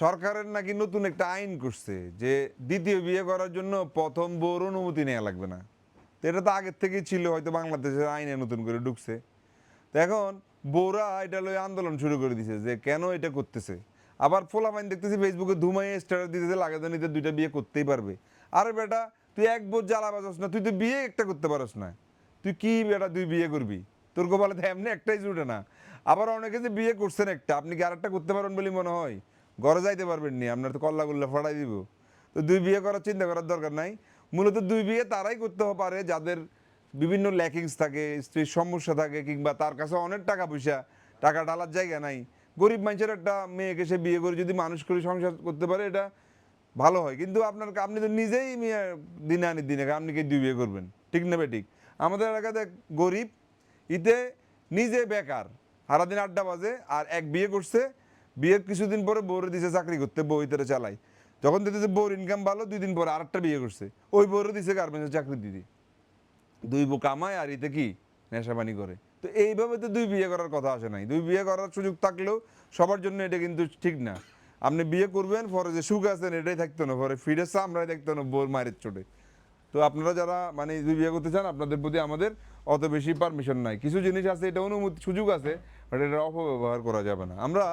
সরকারের নাকি নতুন একটা আইন করছে যে দ্বিতীয় বিয়ে করার জন্য প্রথম বউর অনুমতি নেওয়া লাগবে না। তো এটা তো আগের থেকেই ছিল, হয়তো বাংলাদেশের আইনে নতুন করে ঢুকছে। তো এখন বউরা এটা লয়ে আন্দোলন শুরু করে দিছে যে কেন এটা করতেছে? আবার ফোলাপাইন দেখতেছি ফেসবুকে ধুমাই স্টার দিতেছে লাগাদানিতে দুইটা বিয়ে করতেই পারবে। আরে বেটা, তুই এক বোঝ জ্বালা বাজাস না, তুই তো বিয়ে একটা করতে পারস না। তুই কি বেটা, তুই বিয়ে করবি? তোর কপালে তো এমনি একটাই জুটে না। আবার অনেকে যে বিয়ে করছেন একটা, আপনি কি আরেকটা করতে পারেন বলে মনে হয়? ঘরে যাইতে পারবেন নি, আপনার তো কল্লা গুল্লা ফড়াই দিব। তো দুই বিয়ে করার চিন্তা করার দরকার নাই। মূলত দুই বিয়ে তারাই করতে পারে, যাদের বিভিন্ন ল্যাকিংস থাকে, স্ত্রীর সমস্যা থাকে, কিংবা তার কাছে অনেক টাকা পয়সা, টাকা ঢালার জায়গা নাই। গরিব মানুষের একটা মেয়েকে সে বিয়ে করে যদি মানুষ করে সংসার করতে পারে, এটা ভালো হয়। কিন্তু আপনার, আপনি তো নিজেই মেয়ে দিনে আনি দিনে, আপনি কি দুই বিয়ে করবেন? ঠিক না ঠিক? আমাদের এলাকাতে গরিব, ইতে নিজে বেকার, সারাদিন আড্ডা বাজে, আর এক বিয়ে করছে বিয়ের কিছুদিন পরে বউরে দিছে চাকরি করতে, বউ ইতারে চালাই যখন দেখতেছে বউর ইনকাম ভালো, দুই দিন পরে আরেকটা বিয়ে করছে। ওই বউরে দিছে গার্মেন্টসের চাকরি দিদি দুই বউ কামায় আর ইতে কি? নেশাবানি করে। তো এইভাবে তো দুই বিয়ে করার কথা আসে নাই। দুই বিয়ে করার সুযোগ থাকলেও সবার জন্য এটা কিন্তু ঠিক না। আপনি বিয়ে করবেন, পরে যে সুখ আছেন এটাই থাকতো না। পরে ফিরে আমরাই দেখতো না বোর মায়ের চোটে। তো আপনারা যারা মানে দুই বিয়ে করতে চান, আপনাদের প্রতি আমাদের অত বেশি পারমিশন নাই। কিছু জিনিস আছে, এটা অনুমতি, সুযোগ আছে বাট এটা অপব্যবহার করা যাবে না। আমরা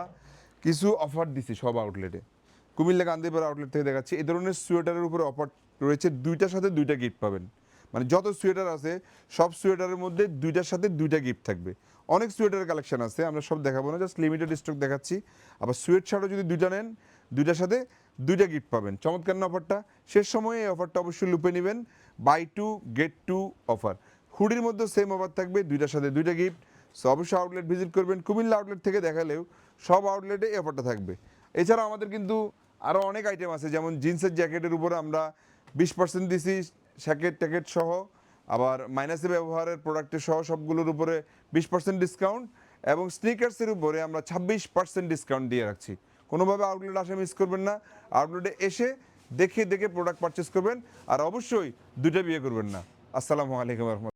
কিছু অফার দিছি সব আউটলেটে কুমিল্লা গান্ধীপাড়া আউটলেট থেকে দেখাচ্ছি। এই ধরনের সোয়েটারের উপরে অফার রয়েছে। দুইটার সাথে দুইটা গিফট পাবেন। মানে যত সোয়েটার আছে, সব সোয়েটারের মধ্যে দুইটার সাথে দুইটা গিফট থাকবে। অনেক সোয়েটারের কালেকশন আছে, আমরা সব দেখাবো না জাস্ট লিমিটেড স্টক দেখাচ্ছি। আবার সোয়েট শার্টও যদি দুইটা নেন, দুইটার সাথে দুইটা গিফট পাবেন। চমৎকার না অফারটা শেষ সময়ে এই অফারটা অবশ্যই লুপে নেবেন। Buy two get two offer হুডির মধ্যে সেম অফার থাকবে, দুইটার সাথে দুইটা গিফট সো অবশ্যই আউটলেট ভিজিট করবেন। কুমিল্লা আউটলেট থেকে দেখালেও সব আউটলেটে এই অফারটা থাকবে। এছাড়া আমাদের কিন্তু আরও অনেক আইটেম আছে, যেমন জিন্সের জ্যাকেটের উপরে আমরা বিশ পার্সেন্ট দিছি স্যাকেট ট্যাকেট সহ, আবার মাইনাসে ব্যবহারের প্রোডাক্টের সহ সবগুলোর উপরে বিশ পার্সেন্ট ডিসকাউন্ট এবং স্নিকার্সের উপরে আমরা ছাব্বিশ পার্সেন্ট ডিসকাউন্ট দিয়ে রাখছি। কোনোভাবে আউটলেট আসে মিস করবেন না আউটলেটে এসে দেখে দেখে প্রোডাক্ট পারচেস করবেন, আর অবশ্যই দুটো বিয়ে করবেন না। আসসালামু আলাইকুম রহমতুল্লাহ।